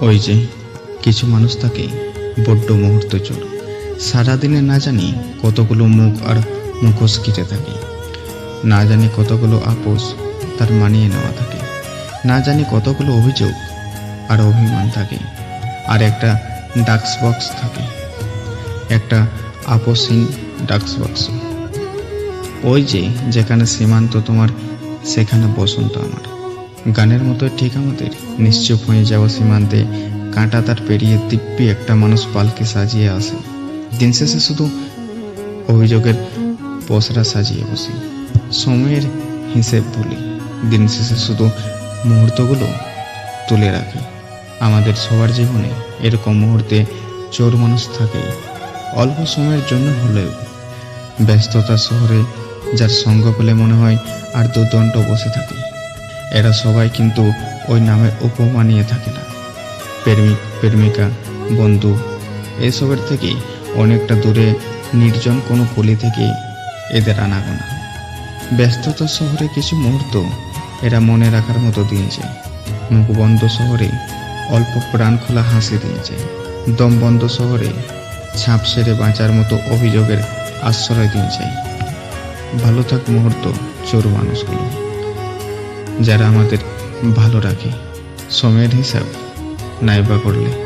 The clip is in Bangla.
ওই যে, কিছু মানুষ থাকে বড্ড মুহূর্ত চোর। সারাদিনে না জানি কতগুলো মুখ আর মুখোশ কেটে থাকে। না জানি কতগুলো আপোষ তার মানিয়ে নেওয়া থাকে। না জানি কতগুলো অভিযোগ আর অভিমান থাকে। আর একটা ডাক্স বক্স থাকে। একটা আপোষহীন ডাক্স বক্স। ওই যে, যেখানে সীমান্ত তোমার, সেখানে বসন্ত আমার। গানের মতো ঠিক আমাদের। নিশ্চুপ হয়ে যাওয়া সীমান্তে, কাঁটা তার পেরিয়ে দিব্যি একটা মানুষ পালকে সাজিয়ে আসে। দিন শেষে শুধু অভিযোগের পসরা সাজিয়ে বসি। সময়ের হিসেব ভুলি দিন শেষে শুধু মুহূর্তগুলো তুলে রাখি। আমাদের সবার জীবনে এরকম মুহূর্তে চোর মানুষ থাকেই। অল্প সময়ের জন্য হলেও ব্যস্ততা শহরে যার সঙ্গ পেলে মনে হয় আর দুদণ্ড বসে থাকে। এরা সবাই কিন্তু ওই নামের উপমা নিয়ে থাকে না। প্রেমিক প্রেমিকা, বন্ধু, এসবের থেকে অনেকটা দূরে নির্জন কোনো গলি থেকে এদের আনাগোনা। ব্যস্ততার শহরে কিছু মুহূর্ত এরা মনে রাখার মতো দিয়ে যায়। মুখ বন্ধ শহরে অল্প প্রাণ খোলা হাসি দিয়েছে যায়। দম বন্ধ শহরে ছাপ সেরে বাঁচার মতো অভিযোগের আশ্রয় দিয়ে যায়। ভালো থাক মুহূর্ত চোর মানুষগুলো। যারা আমাদের ভালো রাখে। সময়ের হিসাব নাইবা করলে।